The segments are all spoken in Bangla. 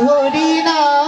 হরি নাম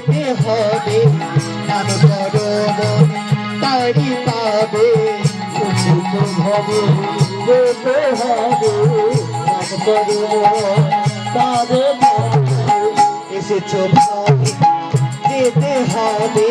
যেতে হবে, নাম করো তারি পাবে এসেছ ভাবে যেতে হবে তারে পাবে ভাবে যেতে হবে।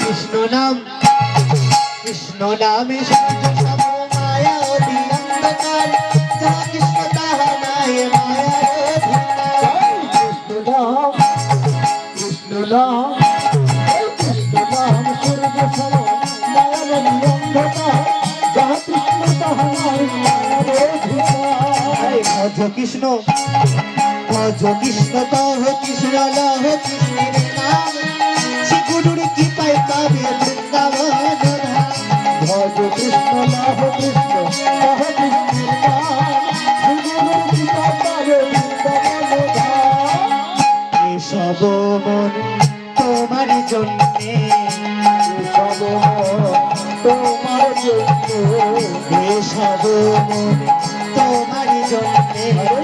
কৃষ্ণ নাম। কৃষ্ণ নাম মায়া অধি অন্ধকার যাহা কৃষ্ণ তাহা মায়ার অধিকার কৃষ্ণ নাম। কৃষ্ণ নাম। কৃষ্ণ নাম। সূর্য সম মায়া অন্ধকার যাহা কৃষ্ণ তাহা অধিকার ভজ কৃষ্ণ। ভজ কৃষ্ণ তহ কৃষ্ণ লহ কৃষ্ণের নাম শ্রী গুরুর কি পাই পাবে বৃন্দাবন। ভজ কৃষ্ণ লহ কৃষ্ণ তহ কৃষ্ণের নাম শ্রী গুরুর কি পাবে বৃন্দাবন। ধাম মন তোমার তোমার জন্যে তোমার জন্যে। 네.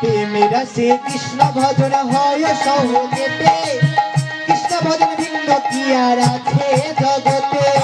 প্রেমেরা সে কৃষ্ণ ভজন হয় সহজেতে কৃষ্ণ ভজন ভিন্ন কি আর আছে জগতে